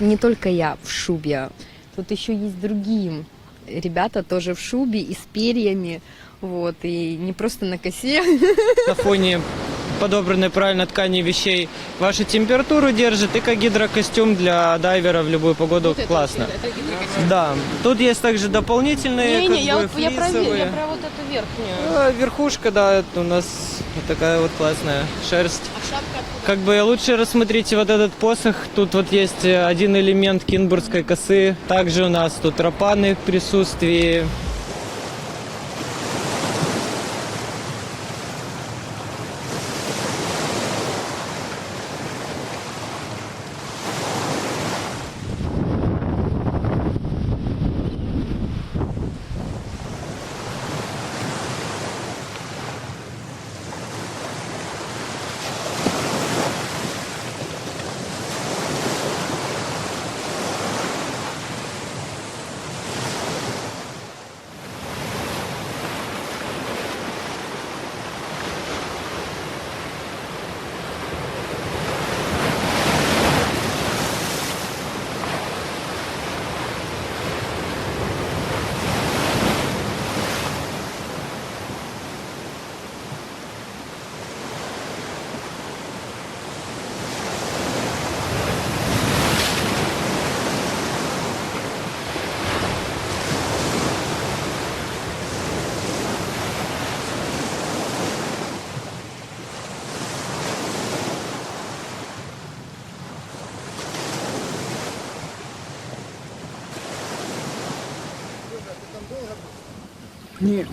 не только я в шубе, тут еще есть другие ребята тоже в шубе и с перьями, вот, и не просто на косе. на фоне подобранной правильно ткани вещей вашу температуру держит и как гидрокостюм для дайвера в любую погоду классно. Да, тут есть также дополнительные как бы, флисовые. про вот эту верхнюю. А, Верхушка, да, это у нас вот такая вот классная шерсть. Как бы лучше рассмотрите вот этот посох. Тут вот есть э, один элемент кинбургской косы. Также у нас тут рапаны в присутствии. Ні.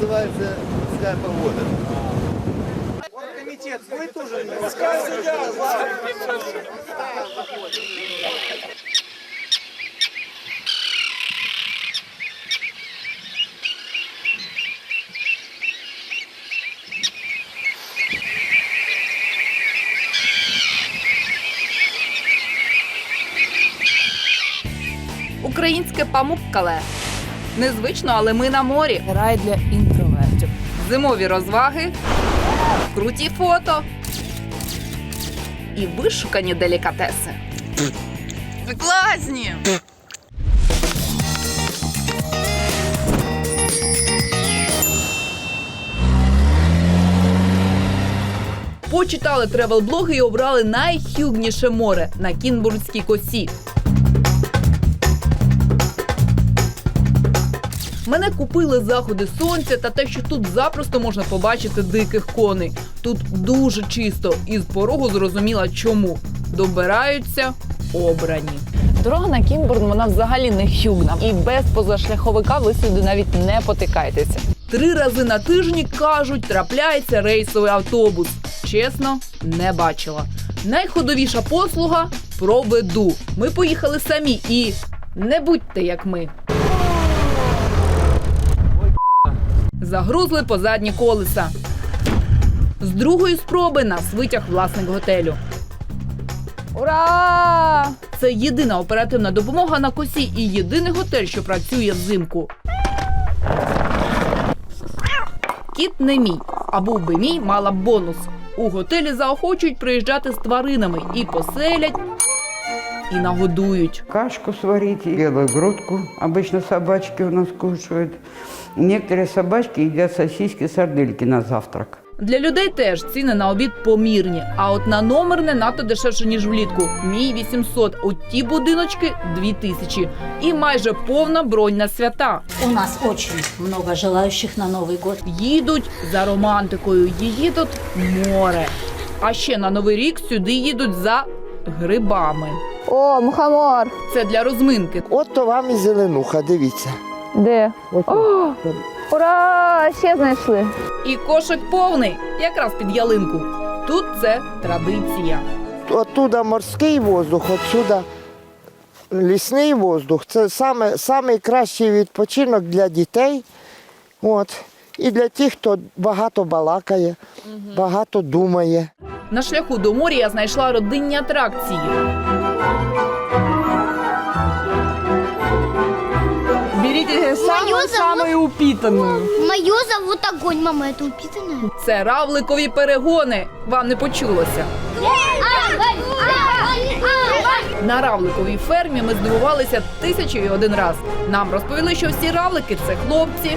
называется морская погода. Оргкомитет, вы тоже не памуккале. Незвично, але ми на морі. Рай для інтровертів. Зимові розваги, круті фото і вишукані делікатеси. Класні! Почитали тревел-блоги і обрали найхюгніше море на Кінбурзькій косі. Мене купили заходи сонця та те, що тут запросто можна побачити диких коней. Тут дуже чисто, і з порогу зрозуміла чому. Добираються обрані. Дорога на Кінбурн, вона взагалі не хюгна. І без позашляховика ви сюди навіть не потикайтеся. Три рази на тижні кажуть, трапляється рейсовий автобус. Чесно, не бачила. Найходовіша послуга проведу. Ми поїхали самі і не будьте як ми. Загрузли по задні колеса. З другої спроби нас витяг власник готелю. Ура! Це єдина оперативна допомога на косі і єдиний готель, що працює взимку. Кіт не мій, а був би мій, мала б бонус. У готелі заохочують приїжджати з тваринами і поселять, і нагодують. Кашку сварить, белую грудку. Обычно собачки у нас кушают. Некоторые собачки едят сосиски, сардельки на завтрак. Для людей теж ціни на обід помірні. А от на номер не надто дешевше, ніж влітку. Мій 800, от ті будиночки 2000. І майже повна бронь на свята. У нас очень много желающих на Новый год. Їдуть за романтикою, її тут море. А ще на новий рік сюди їдуть за грибами. О, мухомор. Це для розминки. От то вам і зеленуха, дивіться. Де? О, ура! Ще знайшли. І кошик повний, якраз під ялинку. Тут це традиція. Оттуда морський воздух, отсюда лісний воздух. Це саме, самий кращий відпочинок для дітей. От. І для тих, хто багато балакає, багато думає. На шляху до моря я знайшла родинні атракції. Самою упітаною. Мою зовут Огонь, мама, это упитанная? Це равликові перегони. Вам не почулося. На равликовій фермі ми здивувалися тисячу і один раз. Нам розповіли, що всі равлики це хлопці,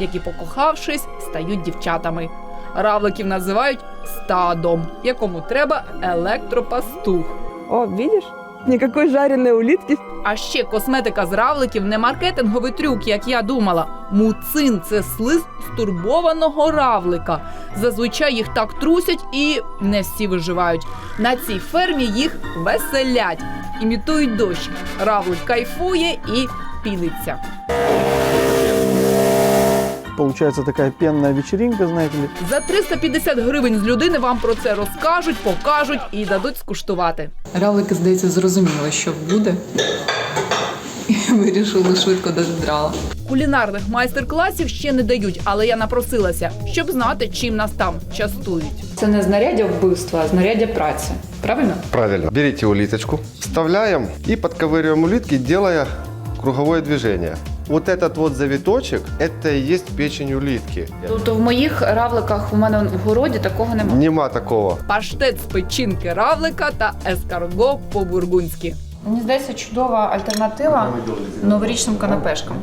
які, покохавшись, стають дівчатами. Равликів називають стадом, якому треба електропастух. О, видиш? Никакой жареной улитки. А ще косметика з равликів не маркетинговий трюк, як я думала. Муцин це слиз стурбованого равлика. Зазвичай їх так трусять і не всі виживають. На цій фермі їх веселять, імітують дощ. Равлик кайфує і піниться. Получается такая пенная вечеринка, знаете ли. За 350 гривень з людини вам про це розкажуть, покажуть і дадуть скуштувати. Равлики, здається, зрозуміли, що буде. І вирішили швидко дати драла. Кулінарних майстер-класів ще не дають, але я напросилася, щоб знати, чим нас там частують. Це не знаряддя вбивства, а знаряддя праці. Правильно? Правильно. Берите улиточку, вставляем и подковыриваем улитки, делая круговое движение. Вот этот вот завиточек, это и есть печень улитки. Тобто в моїх равликах у мене в городі такого немає. Нема такого. Паштет з печінки равлика та ескарго по-бургунськи. Мені здається, чудова альтернатива новорічним канапешкам.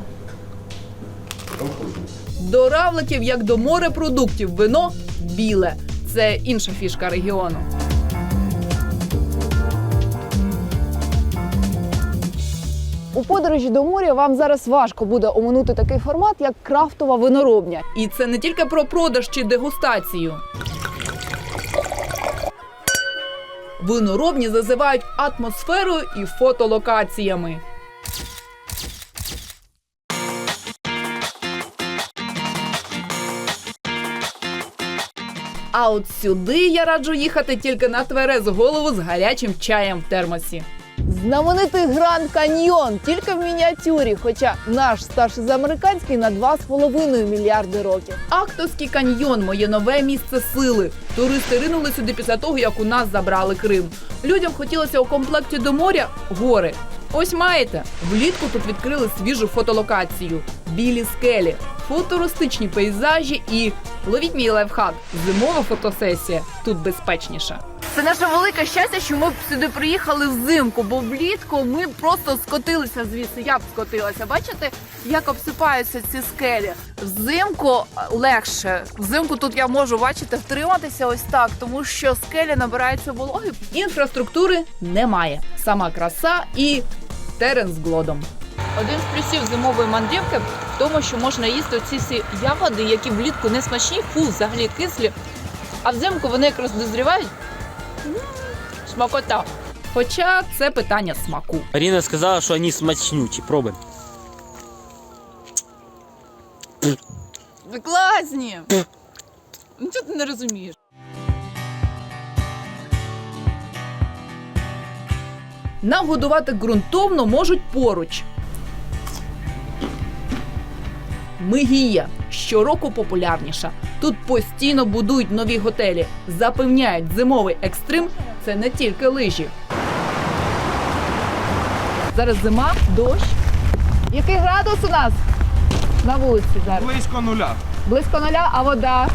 До равликів, як до морепродуктів, вино біле. Це інша фішка регіону. У подорожі до моря вам зараз важко буде оминути такий формат, як крафтова виноробня. І це не тільки про продаж чи дегустацію. Виноробні зазивають атмосферою і фотолокаціями. А от сюди я раджу їхати тільки на тверезу голову з гарячим чаєм в термосі. Знаменитий Гранд Каньйон тільки в мініатюрі, хоча наш старший за американський на 2,5 мільярди років. Актовський каньйон моє нове місце сили. Туристи ринули сюди після того, як у нас забрали Крим. Людям хотілося у комплекті до моря гори. Ось маєте. Влітку тут відкрили свіжу фотолокацію. Білі скелі, футуристичні пейзажі і ловіть мій лайфхак. Зимова фотосесія тут безпечніша. Це наше велике щастя, що ми сюди приїхали взимку, бо влітку ми просто скотилися звідси. Я б скотилася. Бачите, як обсипаються ці скелі? Взимку легше. Взимку тут я можу бачите втриматися ось так, тому що скелі набираються вологи. Інфраструктури немає. Сама краса і терен з глодом. Один з плюсів зимової мандрівки в тому, що можна їсти ці всі ягоди, які влітку не смачні, фу, взагалі кислі. А взимку вони якраз дозрівають. Смакота. Хоча це питання смаку. Арина сказала, что они смачнючі. Пробуй. Ви класні! Ну чого ти не розумієш? Нагодувати ґрунтовно можуть поруч. Мигія щороку популярніша. Тут постійно будують нові готелі. Запевняють, зимовий екстрим це не тільки лижі. Зараз зима, дощ. Який градус у нас на вулиці зараз? Близько нуля. Близько нуля, а вода.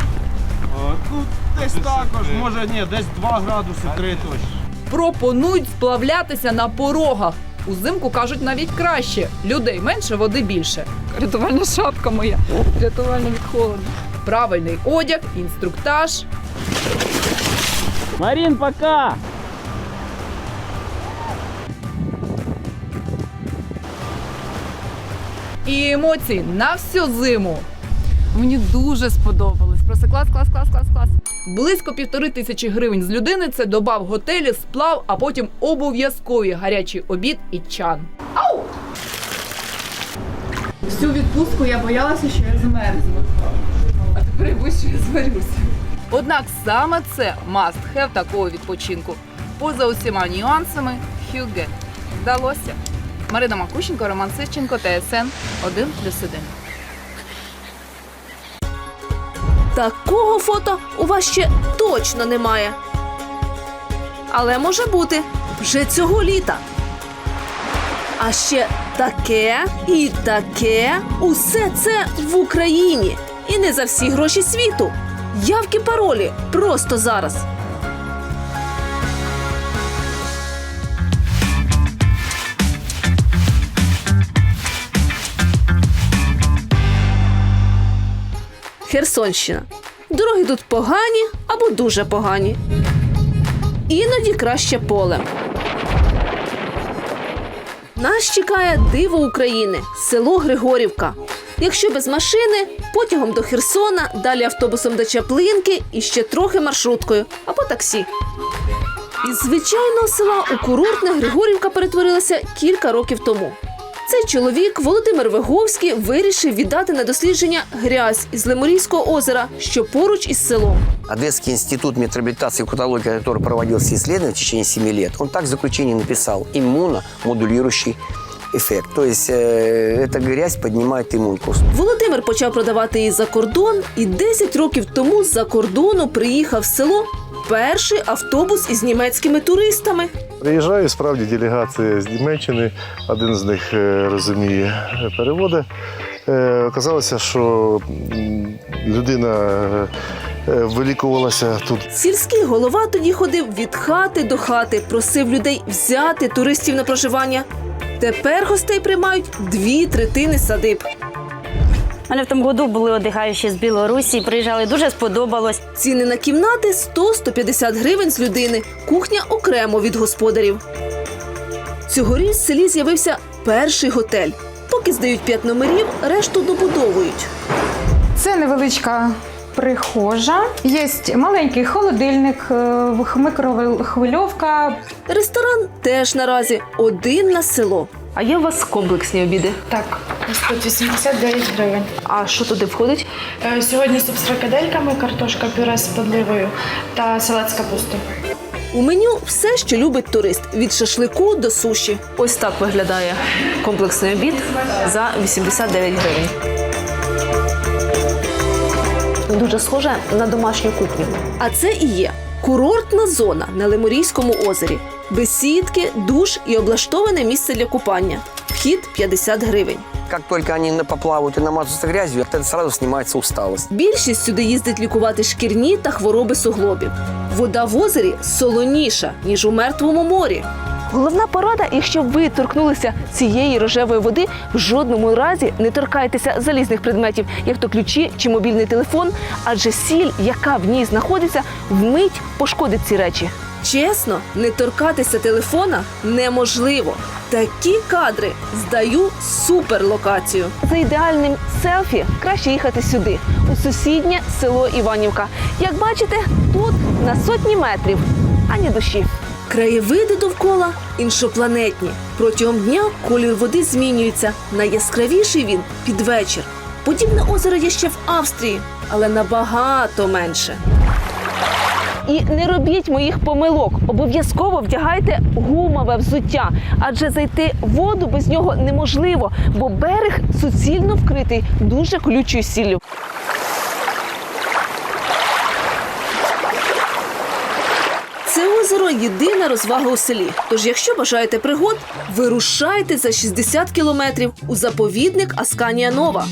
Тут десь також, може ні, десь 2 градуси, 3 точно. Пропонують сплавлятися на порогах. Узимку кажуть навіть краще. Людей менше, води більше. Рятувальна шапка моя. Рятувальна від холоду. Правильний одяг, інструктаж. Марин, пока! І емоції на всю зиму. Мені дуже сподобалось. Просто клас, клас, клас, клас, клас. Близько півтори тисячі гривень з людини це доба в готелі, сплав, а потім обов'язковий гарячий обід і чан. Всю відпустку я боялася, що я змерзну. А тепер я боюсь, що я зварюся. Однак саме це must have такого відпочинку. Поза усіма нюансами Хюге. Вдалося. Марина Макущенко, Роман Сиченко, ТСН 1+,1. Такого фото у вас ще точно немає. Але може бути вже цього літа. А ще таке і таке. Усе це в Україні. І не за всі гроші світу. Явки паролі просто зараз. Херсонщина. Дороги тут погані або дуже погані. Іноді краще поле. Нас чекає диво України село Григорівка. Якщо без машини, потягом до Херсона, далі автобусом до Чаплинки і ще трохи маршруткою або таксі. Із звичайного села у курортне Григорівка перетворилася кілька років тому. Цей чоловік Володимир Виговський вирішив віддати на дослідження грязь із Лемурійського озера, що поруч із селом. Одесский институт метроабилитации и каталогии, который проводился исследование в течение 7 лет, он так в заключении написал иммуномодулирующий эффект. То есть э, эта грязь поднимает иммунку. Володимир почав продавати її за кордон, і 10 років тому з-за кордону приїхав в село перший автобус із німецькими туристами. Приїжджає справді делегація з Німеччини, один з них е, розуміє переводи. Е, Оказалося, що людина е, вилікувалася тут Сільський голова тоді ходив від хати до хати, просив людей взяти туристів на проживання. Тепер гостей приймають дві третини садиб. У мене в тому году були одягаючі з Білорусі, приїжджали, дуже сподобалось. Ціни на кімнати 100-150 гривень з людини. Кухня окремо від господарів. Цьогоріч в селі з'явився перший готель. Поки здають п'ять номерів, решту добудовують. Це невеличка прихожа. Є маленький холодильник, е, микрохвильовка. Ресторан теж наразі один на село. А є у вас комплексні обіди? Так, тут 89 гривень. А що туди входить? Е, Сьогодні суп з фрикадельками, картошка пюре з подливою та салат з капустою. У меню все, що любить турист від шашлику до суші. Ось так виглядає комплексний обід за 89 гривень. Дуже схоже на домашню кухню. А це і є курортна зона на Лемурійському озері. Бесідки, душ і облаштоване місце для купання. Вхід 50 гривень. Как только они поплавают и намажутся грязью, сразу снимается усталость. Більшість сюди їздить лікувати шкірні та хвороби суглобів. Вода в озері солоніша, ніж у мертвому морі. Головна порада, якщо ви торкнулися цієї рожевої води, в жодному разі не торкайтеся залізних предметів, як то ключі чи мобільний телефон, адже сіль, яка в ній знаходиться, вмить пошкодить ці речі. Чесно, не торкатися телефона неможливо. Такі кадри здаю суперлокацію. За ідеальним селфі краще їхати сюди, у сусіднє село Іванівка. Як бачите, тут на сотні метрів ані душі. Краєвиди довкола іншопланетні. Протягом дня колір води змінюється. Найяскравіший він під вечір. Подібне озеро є ще в Австрії, але набагато менше. І не робіть моїх помилок. Обов'язково вдягайте гумове взуття, адже зайти в воду без нього неможливо, бо берег суцільно вкритий дуже колючою сіллю. Це озеро єдина розвага у селі. Тож, якщо бажаєте пригод, вирушайте за 60 кілометрів у заповідник Асканія Нова.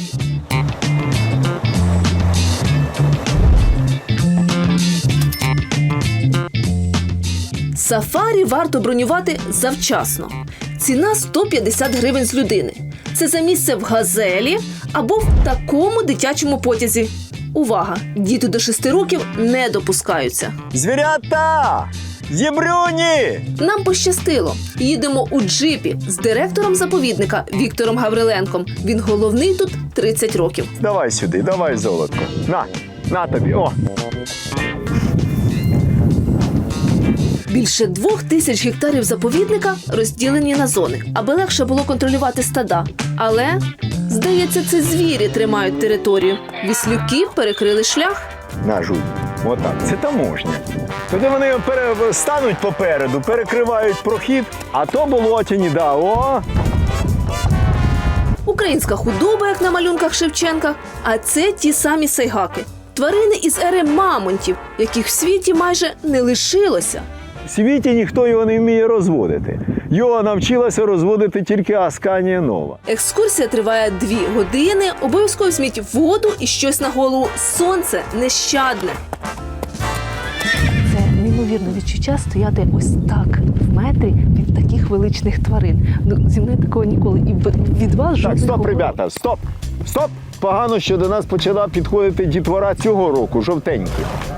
Сафарі варто бронювати завчасно. Ціна 150 гривень з людини. Це за місце в газелі або в такому дитячому потязі. Увага! Діти до 6 років не допускаються. Звірята! Зібрюні! Нам пощастило. Їдемо у джипі з директором заповідника Віктором Гавриленком. Він головний тут 30 років. Давай сюди, давай золотко. На, на тобі. О! Більше двох тисяч гектарів заповідника розділені на зони, аби легше було контролювати стада. Але, здається, це звірі тримають територію. Віслюки перекрили шлях. На, жуй. Отак, це таможня. Туди вони пере... стануть попереду, перекривають прохід, а то болотяні, да, о! Українська худоба, як на малюнках Шевченка, а це ті самі сайгаки. Тварини із ери мамонтів, яких в світі майже не лишилося. В світі ніхто його не вміє розводити. Його навчилася розводити тільки Асканія Нова. Екскурсія триває дві години. Обов'язково візьміть воду і щось на голову. Сонце нещадне. Це неймовірне відчуття стояти ось так в метрі від таких величних тварин. Ну зі мною такого ніколи і від вас Так, жодного. стоп, ребята, стоп! Стоп! Погано, що до нас почала підходити дітвора цього року, жовтенькі.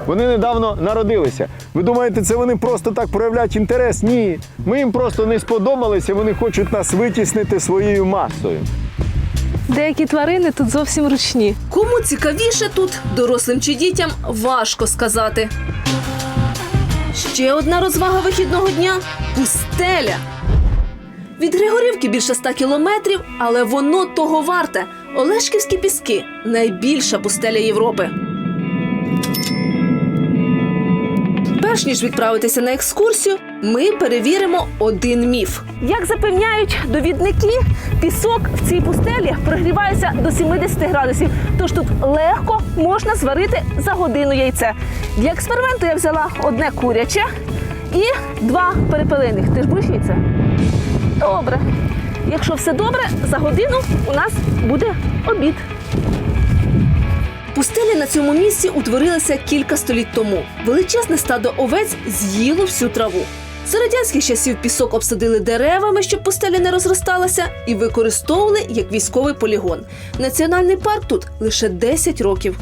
Вони недавно народилися. Ви думаєте, це вони просто так проявляють інтерес? Ні. Ми їм просто не сподобалися, вони хочуть нас витіснити своєю масою. Деякі тварини тут зовсім ручні. Кому цікавіше тут, дорослим чи дітям, важко сказати. Ще одна розвага вихідного дня пустеля. Від Григорівки більше ста кілометрів, але воно того варте. Олешківські піски найбільша пустеля Європи. Перш ніж відправитися на екскурсію, ми перевіримо один міф. Як запевняють довідники, пісок в цій пустелі прогрівається до 70 градусів. Тож тут легко можна зварити за годину яйце. Для експерименту я взяла одне куряче і два перепелиних. Ти ж будеш яйце? Добре. Якщо все добре, за годину у нас буде обід. Пустелі на цьому місці утворилися кілька століть тому. Величезне стадо овець з'їло всю траву. За радянських часів пісок обсадили деревами, щоб пустеля не розросталася, і використовували як військовий полігон. Національний парк тут лише 10 років.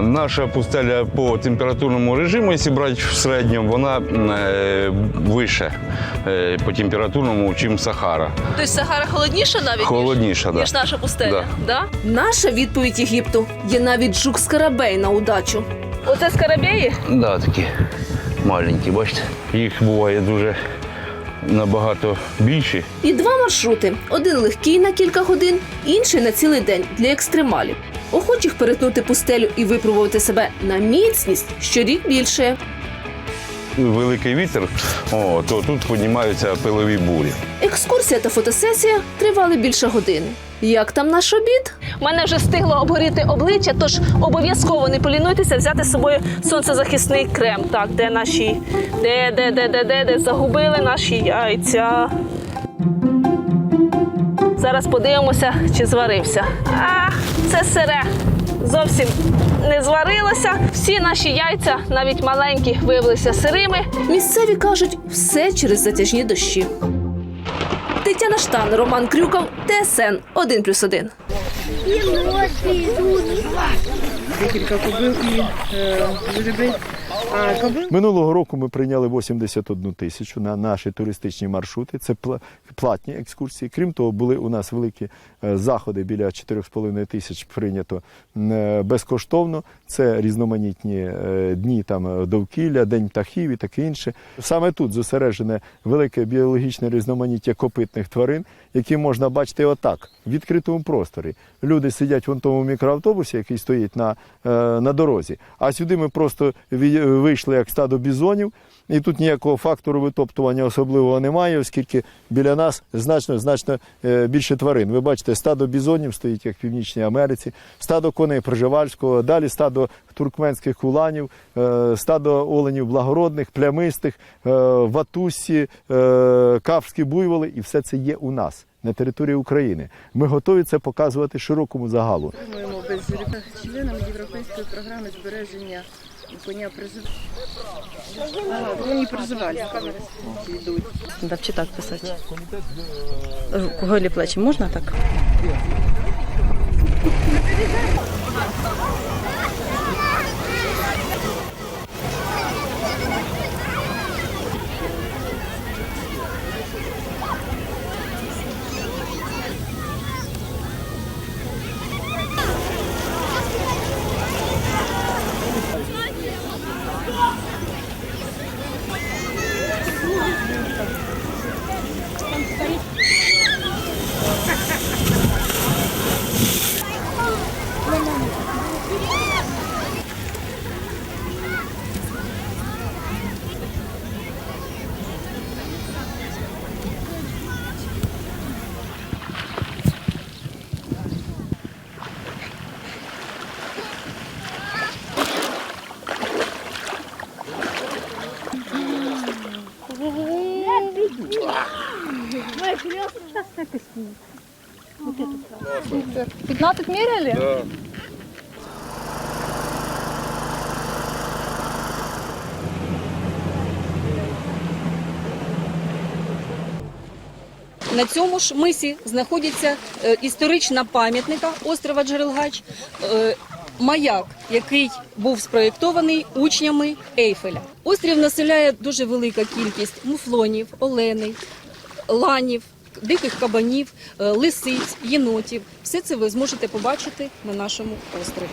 Наша пустеля по температурному режиму, якщо брати в середньому, вона е, вище е, по температурному, ніж Сахара. Тобто Сахара холодніша навіть Холодніша, да. ніж наша пустеля. Да. Да? Наша відповідь Єгипту є навіть жук скарабей на удачу. Оце скарабеї? Да, такі маленькі, бачите? Їх буває дуже набагато більше. І два маршрути: один легкий на кілька годин, інший на цілий день для екстремалів. Охочих перетнути пустелю і випробувати себе на міцність щорік більше. Великий вітер, о, то тут піднімаються пилові бурі. Екскурсія та фотосесія тривали більше години. Як там наш обід? У мене вже встигло обгоріти обличчя, тож обов'язково не полінуйтеся взяти з собою сонцезахисний крем. Так, де наші, де, де, де, де, де, де загубили наші яйця. Зараз подивимося, чи зварився. А, це сире. Зовсім не зварилося. Всі наші яйця, навіть маленькі, виявилися сирими. Місцеві кажуть, все через затяжні дощі. Тетяна Штан, Роман Крюков, ТСН 1+,1. Декілька кубів і е, гриби. Минулого року ми прийняли 81 тисячу на наші туристичні маршрути. Це пла- платні екскурсії. Крім того, були у нас великі е, заходи біля 4,5 тисяч прийнято е, безкоштовно. Це різноманітні е, дні там довкілля, день птахів і таке інше. Саме тут зосереджене велике біологічне різноманіття копитних тварин, які можна бачити отак в відкритому просторі. Люди сидять в тому мікроавтобусі, який стоїть на, е, на дорозі. А сюди ми просто вийшли як стадо бізонів, і тут ніякого фактору витоптування особливого немає, оскільки біля нас значно значно е, більше тварин. Ви бачите, стадо бізонів стоїть як в Північній Америці, стадо коней Пржевальського, далі стадо туркменських куланів, е, стадо оленів благородних, плямистих, е, ватусі, кавські буйволи, і все це є у нас. На території України ми готові це показувати широкому загалу. Ми без членом європейської програми збереження коня призив. Ага, коні призивальські йдуть. Да, чи так писати? Голі плечі можна так? 15 меряли? Да. На цьому ж мисі знаходиться е, історична пам'ятника острова Джерелгач, е, маяк, який був спроєктований учнями Ейфеля. Острів населяє дуже велика кількість муфлонів, оленей, ланів, диких кабанів, е, лисиць, єнотів. Все це ви зможете побачити на нашому острові.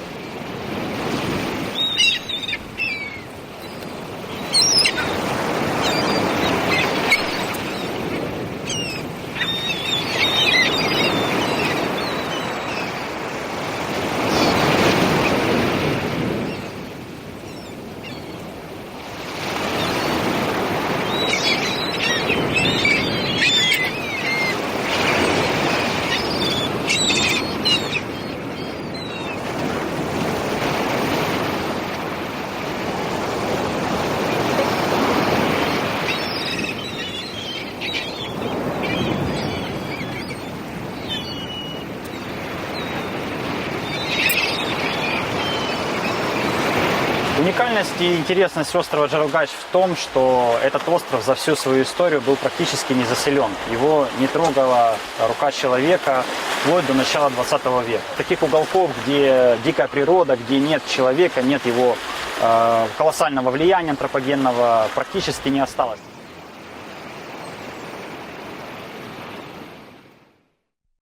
Уникальность и интересность острова Джаралгач в том, что этот остров за всю свою историю был практически не заселен. Его не трогала рука человека вплоть до начала 20 века. Таких уголков, где дикая природа, где нет человека, нет его э, колоссального влияния антропогенного, практически не осталось.